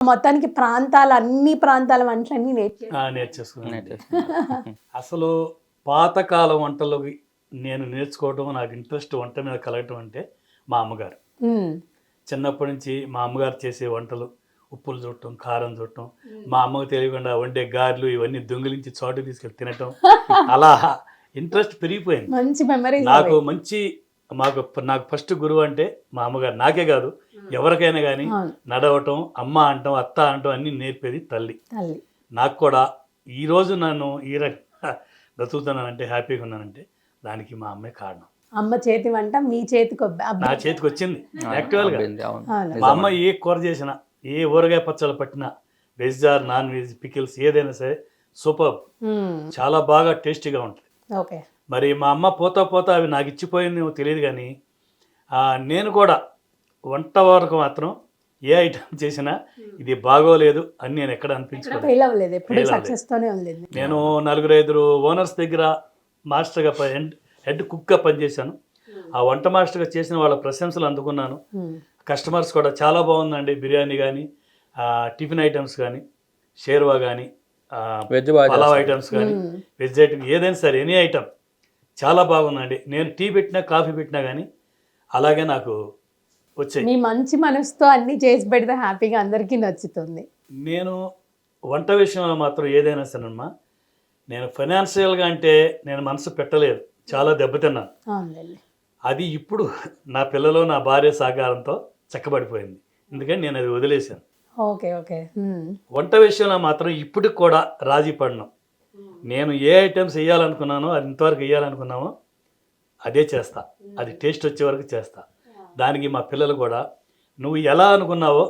మొత్తానికి ప్రాంతాల అన్ని ప్రాంతాల వంటలన్నీ నేర్చేసుకున్నాను. అసలు పాతకాలం వంటలకి నేను నేర్చుకోవడం నాకు ఇంట్రెస్ట్ వంట మీద కలగటం అంటే మా అమ్మగారు. చిన్నప్పటి నుంచి మా అమ్మగారు చేసే వంటలు ఉప్పులు చుట్టం కారం చుట్టం మా అమ్మకు తెలియకుండా వండే గారెలు ఇవన్నీ దొంగిలించి చోటు తీసుకెళ్ళి తినటం అలా ఇంట్రెస్ట్ పెరిగిపోయింది. మంచి మెమరీస్ నాకు మంచి మాకు నాకు ఫస్ట్ గురువు అంటే మా అమ్మగారు. నాకే కాదు. ఎవరికైనా కానీ నడవటం అమ్మ అంటాం అత్త అంటాం అన్ని నేర్పేది తల్లి. తల్లి. నాకు కూడా ఈరోజు నన్ను ఈ రకంగా బ్రతుకుతున్నానంటే హ్యాపీగా ఉన్నానంటే దానికి మా అమ్మే కారణం. అమ్మ చేతి వంట మీ చేతికి నా చేతికి వచ్చింది. యాక్చువల్గా. మా అమ్మ ఏ కూర చేసినా ఏ ఊరగాయ పచ్చళ్ళు పట్టినా veg or non veg pickles ఏదైనా సరే సూపర్. చాలా బాగా టేస్టీగా ఉంటుంది. ఓకే. మరి మా అమ్మ పోతా పోతా అవి నాకు ఇచ్చిపోయింది తెలియదు కానీ ఆ, నేను కూడా వంట వరకు మాత్రం ఏ ఐటమ్ చేసినా ఇది బాగోలేదు అని నేను ఎక్కడ అనిపించుకోలేదు నేను నలుగురు ఐదుగురు ఓనర్స్ దగ్గర మాస్టర్గా హెడ్ హెడ్ కుక్గా పనిచేశాను ఆ వంట మాస్టర్గా చేసిన వాళ్ళ ప్రశంసలు అందుకున్నాను. కస్టమర్స్ కూడా చాలా బాగుందండి బిర్యానీ కానీ టిఫిన్ ఐటమ్స్ కానీ షేర్వా కానీ పలావ్. ఐటమ్స్ కానీ వెజ్ ఐటమ్ ఏదైనా సరే ఎనీ ఐటమ్ చాలా బాగుందండి. నేను టీ పెట్టినా కాఫీ పెట్టినా కానీ అలాగే నాకు వచ్చాయి. మీ మంచి మనసుతో అన్ని చేసి పెడితే హ్యాపీగా అందరికీ నచ్చుతుంది. నేను వంట విషయంలో మాత్రం ఏదైనా సరేనమ్మా. నేను ఫైనాన్షియల్గా అంటే నేను మనసు పెట్టలేదు. చాలా దెబ్బతిన్నాను. అది ఇప్పుడు నా పిల్లలు నా భార్య సహకారంతో చక్కబడిపోయింది. ఎందుకంటే నేను అది వదిలేశాను. Okay okay. వంట విషయంలో మాత్రం ఇప్పటికి కూడా రాజీ పడినాం. నేను ఏ ఐటమ్స్ వేయాలనుకున్నానో అది ఇంతవరకు వేయాలనుకున్నామో అదే చేస్తా. అది టేస్ట్ వచ్చే వరకు చేస్తా. దానికి మా పిల్లలు కూడా నువ్వు ఎలా అనుకున్నావో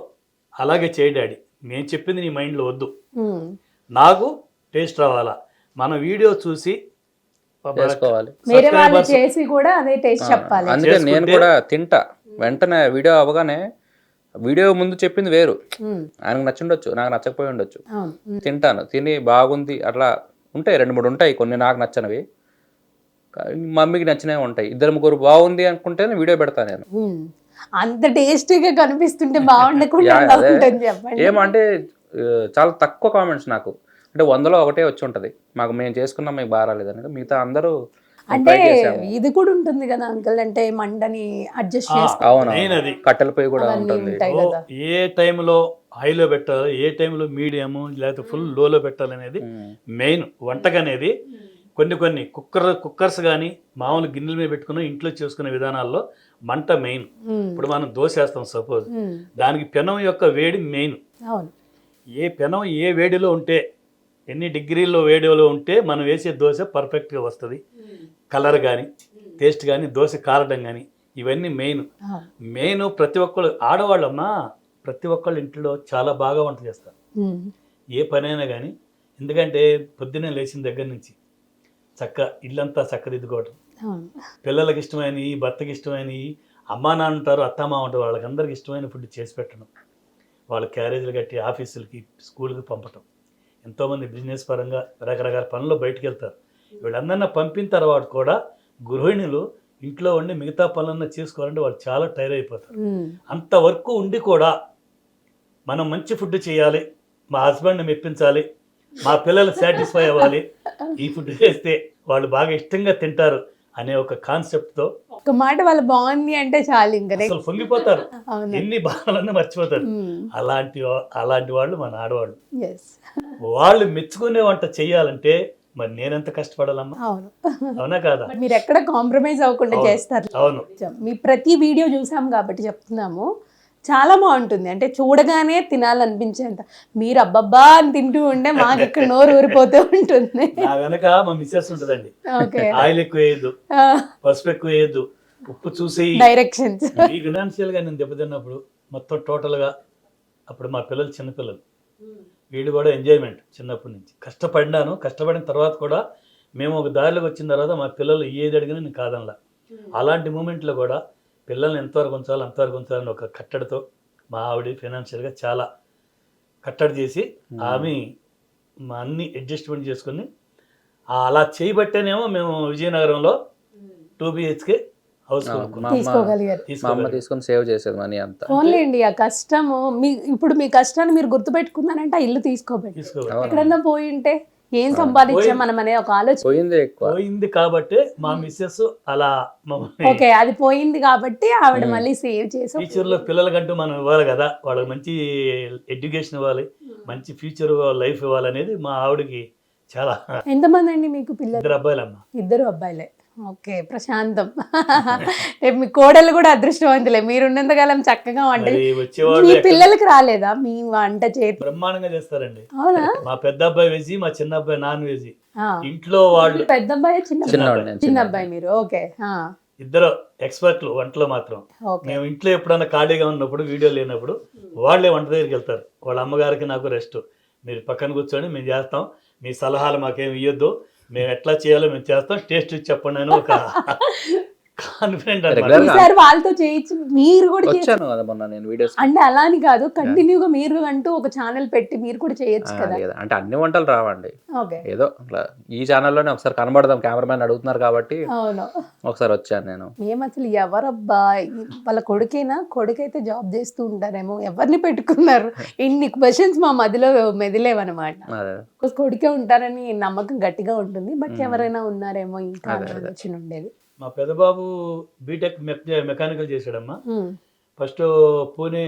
అలాగే చేయి డాడీ. నేను చెప్పింది నీ మైండ్లో వద్దు. నాకు టేస్ట్ రావాలా. మన వీడియో చూసి కూడా అదే టేస్ట్ చెప్పాలి. అందుకే నేను కూడా తింటా. వెంటనే వీడియో అవ్వగానే వీడియో ముందు చెప్పింది వేరు. ఆయనకు నచ్చుండొచ్చు నాకు నచ్చకపోయి ఉండొచ్చు. తింటాను. తిని బాగుంది అట్లా ఉంటాయి రెండు మూడు ఉంటాయి కొన్ని నాకు నచ్చనివి. మమ్మీకి నచ్చినవి ఉంటాయి. ఇద్దరు ముగ్గురు బాగుంది అనుకుంటేనే వీడియో పెడతా నేను. అంత టేస్టీగా కనిపిస్తుంటే బాగుండకుండా ఏమంటే చాలా తక్కువ కామెంట్స్ నాకు. అంటే వందలో ఒకటే వచ్చి ఉంటది. మాకు మేము చేసుకున్నాం మీకు బాగా రాలేదని మిగతా అందరూ అంటే. ఇది కూడా ఉంటుంది కదా అంకుల్ అంటే మంటని అడ్జస్ట్ ఆ, చేసుకో అవును మెయిన్ అది కట్టెల పొయ్యి కూడా ఉంటుంది. ఏ టైంలో హైలో పెట్టాలి ఏ టైంలో మీడియం లేకపోతే ఫుల్ లోలో పెట్టాలి అనేది. మెయిన్ వంటకు అనేది. కొన్ని కొన్ని కుక్కర్ కుక్కర్స్ కానీ మామూలు గిన్నెల మీద పెట్టుకుని ఇంట్లో చేసుకునే విధానాల్లో మంట మెయిన్ ఉమ్, ఇప్పుడు మనం దోశ వేస్తాం సపోజ్ ఉమ్, దానికి పెనం యొక్క వేడి మెయిన్ అవును. ఏ పెనం ఏ వేడిలో ఉంటే ఎన్ని డిగ్రీల్లో వేడిలో ఉంటే మనం వేసే దోశ పర్ఫెక్ట్గా వస్తుంది. కలర్ కానీ టేస్ట్ కానీ దోశ కారడం కానీ ఇవన్నీ మెయిన్. మెయిన్ ప్రతి ఒక్కళ్ళు ఆడవాళ్ళమ్మా ప్రతి ఒక్కళ్ళు ఇంట్లో చాలా బాగా వంట చేస్తారు. ఏ పనైనా కానీ ఎందుకంటే పొద్దున్నే లేచిన దగ్గర నుంచి చక్క ఇల్లంతా చక్కదిద్దుకోవటం. పిల్లలకి ఇష్టమైనవి భర్తకి ఇష్టమైనవి అమ్మా నాన్న ఉంటారు అత్తమ్మ ఉంటారు వాళ్ళకి అందరికి ఇష్టమైన ఫుడ్ చేసి పెట్టడం. వాళ్ళ క్యారేజీలు కట్టి ఆఫీసులకి స్కూల్కి పంపటం. ఎంతోమంది బిజినెస్ పరంగా రకరకాల పనుల్లో బయటికి వెళ్తారు. వీళ్ళందరినీ పంపిన తర్వాత కూడా గృహిణులు ఇంట్లో ఉండి మిగతా పనులన్నా చేసుకోవాలంటే వాళ్ళు చాలా టైర్ అయిపోతారు. ఉమ్, అంత వర్క్ ఉండి కూడా మనం మంచి ఫుడ్ చేయాలి మా హస్బెండ్ని మెప్పించాలి మా పిల్లలు సాటిస్ఫై అవ్వాలి ఈ ఫుడ్ చేస్తే వాళ్ళు బాగా ఇష్టంగా తింటారు అనే ఒక కాన్సెప్ట్తో ఒక మాట వాళ్ళు బాగుంది అంటే చాలు ఇంకా అసలు పొంగిపోతారు. ఎన్ని బాగాలన్నా మర్చిపోతారు. అలాంటి అలాంటి వాళ్ళు మన ఆడవాళ్ళు. వాళ్ళు మెచ్చుకునే వంట చేయాలంటే మరి నేనెంత కష్టపడాలమ్మా? అవును. అవునా కాదా? మీరు ఎక్కడ కాంప్రమైజ్ అవ్వకుండా. చేస్తారు. అవును. మీ ప్రతి వీడియో చూసాం కాబట్టి చెప్తున్నాము. చాలా బాగుంటుంది. అంటే చూడగానే తినాలనిపించేంత. మీరు అబ్బబ్బా అని తింటూ ఉంటే మాకు ఇక్కడ నోరు ఊరిపోతూ ఉంటుంది. నా వెనక మా మిస్సెస్ ఉంటుందండి. ఓకే. ఆయిల్ ఎక్కువ వేయద్దు. పసుపు ఎక్కువ వేయద్దు. ఉప్పు చూసి డైరెక్షన్స్ ఈ ఫినాన్షియల్గా నేను దెబ్బతిన్నప్పుడు మొత్తం టోటల్గా అప్పుడు మా పిల్లలు చిన్నపిల్లలు. వీళ్ళు కూడా ఎంజాయ్మెంట్ చిన్నప్పటి నుంచి. కష్టపడినాను. కష్టపడిన తర్వాత కూడా మేము ఒక దారిలోకి వచ్చిన తర్వాత మా పిల్లలు ఏది అడిగినా నేను కాదనలా. అలాంటి మూమెంట్లో కూడా పిల్లల్ని ఎంతవరకు ఉంచాలి అంతవరకు ఉంచాలని ఒక కట్టడితో మా ఆవిడ ఫైనాన్షియల్గా చాలా కట్టడి చేసి ఆమె మా అన్ని అడ్జస్ట్మెంట్ చేసుకుని అలా చేయబట్టేనేమో మేము విజయనగరంలో టూ బిహెచ్కే తీసుకొని సేవ్ చేసేది మనీ అంతా. ఓన్లేండి ఆ కష్టము మీ ఇప్పుడు మీ కష్టాన్ని మీరు గుర్తుపెట్టుకున్నారంటే ఆ ఇల్లు తీసుకోబెట్టి. ఎక్కడన్నా పోయి ఉంటే ఏం సంపాదించాం మనం అనే ఒక ఆలోచన. పోయిందే ఎక్కువ. పోయింది కాబట్టి మా మిస్సెస్ అలా ఓకే అది పోయింది కాబట్టి ఆవిడ మళ్ళీ సేవ్ చేసి ఫ్యూచర్లో పిల్లలకంటూ మనం ఇవ్వాలి కదా వాళ్ళకి మంచి ఎడ్యుకేషన్ ఇవ్వాలి మంచి ఫ్యూచర్ లైఫ్ ఇవ్వాలనేది మా ఆవిడకి చాలా ఎంతమంది అండి మీకు పిల్లలు? ఇద్దరు అబ్బాయిలమ్మ. ఇద్దరు అబ్బాయిలే. ఓకే ప్రశాంతం. మీ కోడలు కూడా అదృష్టవంతులే. మీరు ఉన్నంతకాలం చక్కగా వంట మీ పిల్లలకి రాలేదా? మీ వంట చేతి బ్రహ్మాండంగా చేస్తారండి. అవునా? మా పెద్ద అబ్బాయి వెజ్ మా చిన్న అబ్బాయి నాన్ వెజ్. ఇంట్లో వాళ్ళు పెద్ద అబ్బాయి చిన్న చిన్న అబ్బాయి మీరు ఓకే ఇద్దరు ఎక్స్పర్ట్లు వంటలో మాత్రం. ఓకే. మేము ఇంట్లో ఎప్పుడైనా ఖాళీగా ఉన్నప్పుడు వీడియో లేనప్పుడు వాళ్ళే వంట దగ్గరికి వెళ్తారు. వాళ్ళ అమ్మగారికి నాకు రెస్ట్. మీరు పక్కన కూర్చొని మేము చేస్తాం. మీ సలహాలు మాకేమి ఇవ్వద్దు మేము ఎట్లా చేయాలో మేము చేస్తాం. టేస్ట్ చెప్పండి అని ఒక కాన్ఫిడెంట్. ఈసారి వాళ్ళతో చేయించి మీరు కూడా వచ్చాను కదా మొన్న నేను వీడియోస్ అంటే అలా అని కాదు కంటిన్యూగా మీరు అంటూ ఒక ఛానల్ పెట్టి మీరు కూడా చేయొచ్చు కదా. అంటే అన్ని వంటలు రావండి. ఓకే. ఏదో అట్లా ఈ ఛానల్లోనే ఒకసారి కనబడదాం కెమెరామ్యాన్ అడుగుతున్నారు కాబట్టి అవును. ఒకసారి వచ్చాను నేను. మేము అసలు ఎవరబ్బా? వాళ్ళ కొడుకేనా? కొడుకైతే జాబ్ చేస్తూ ఉంటారేమో. ఎవరిని పెట్టుకున్నారు? ఇన్ని క్వశ్చన్స్ మా మదిలో మెదిలేవన్నమాట. కొడుకే ఉంటారని నమ్మకం గట్టిగా ఉంటుంది. బట్ ఎవరైనా ఉన్నారేమో ఇంకా ఆలోచన ఉండేది. మా పెద్దబాబు బీటెక్ మెకానికల్ చేశాడమ్మా. Um, first Pune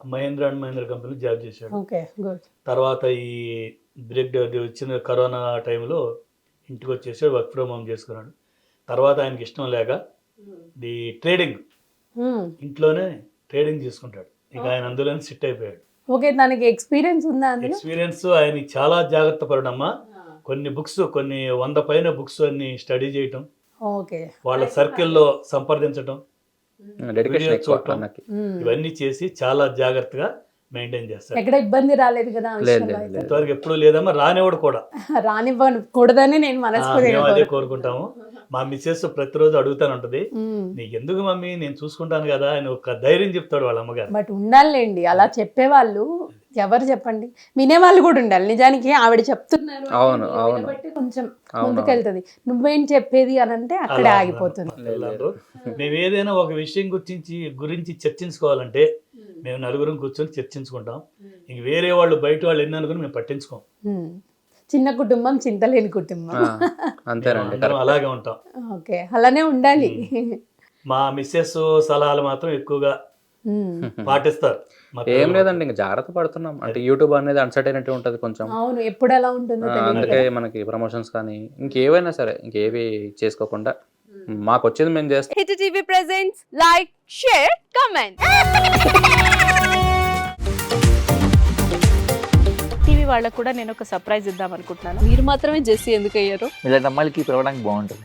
Mahindra and Mahindra కంపెనీలో జాబ్ చేశాడు. తర్వాత ఈ బ్రేక్ వచ్చిన కరోనా టైంలో ఇంటికి వచ్చేసాడు వర్క్ ఫ్రమ్ హోమ్ చేసుకున్నాడు. తర్వాత ఆయనకి ఇష్టం లేక ది ట్రేడింగ్. ఉమ్, ఇంట్లోనే ట్రేడింగ్ చేసుకుంటాడు. ఇక ఆయన అందులోనే సిట్ అయిపోయాడు. ఓకే దానికి ఎక్స్పీరియన్స్ ఉందా ఎక్స్పీరియన్స్ ఆయనకి చాలా జాగ్రత్త పడడమ్మా కొన్ని బుక్స్ కొన్ని వంద పైన బుక్స్ అన్ని స్టడీ చేయటం. వాళ్ళ సర్కిల్లో చూడటం. ఉమ్. ఇవన్నీ చేసి చాలా జాగ్రత్తగా మెయింటైన్ చేస్తాడు ఎక్కడ ఇబ్బంది రాలేదు కదా ఇంతవరకు ఎప్పుడూ లేదమ్మా రానివాడు కూడా రానివ్వకూడదని నేను మేము అదే. కోరుకుంటాము మా మిస్సెస్ ప్రతిరోజు అడుగుతాను ఉంటది. నీకు ఎందుకు మమ్మీ నేను చూసుకుంటాను కదా అని ఒక ధైర్యం చెప్తాడు వాళ్ళ అమ్మగారు బట్ ఉండాలండి అలా చెప్పేవాళ్ళు ఎవరు చెప్పండి? వినేవాళ్ళు కూడా ఉండాలి. నిజానికి ఆవిడ చెప్తున్నారు అవును, అవును. కొంచెం. ముందుకెళ్తుంది. నువ్వేం చెప్పేది అని అంటే అక్కడే ఆగిపోతుంది. మేము ఏదైనా ఒక విషయం గురించి గురించి చర్చించుకోవాలంటే మేము నలుగురం కూర్చొని చర్చించుకుంటాం. ఇంక వేరే వాళ్ళు బయట వాళ్ళు ఎన్ని అనుకుని మేము పట్టించుకోం. చిన్న కుటుంబం చింతలేని కుటుంబం. అంతేనండి అలాగే ఉంటాం. ఓకే అలానే ఉండాలి. మా మిస్సెస్ సలహాలు మాత్రం ఎక్కువగా. పాటిస్తారు. ఏం. లేదండి ఇంకా జాగ్రత్త పడుతున్నాం. అంటే యూట్యూబ్ అనేది అన్సర్టైనిటీ ఉంటుంది కొంచెం. అవును ఎప్పుడు ఎలా ఉంటుందో అందుకే మనకి ప్రమోషన్స్ కానీ ఇంకేవైనా సరే ఇంకేవి చేసుకోకుండా మాకు వచ్చేది మేము చేస్తాం. Hit TV presents like share comment TV వాళ్ళకు కూడా నేను ఒక సర్ప్రైజ్ ఇద్దాం అనుకుంటున్నాను. మీరు మాత్రమే జెస్సీ ఎందుకు అయ్యారు? ఇలాంటి అమ్మాయిలకి పిలవడానికి బాగుంటుంది.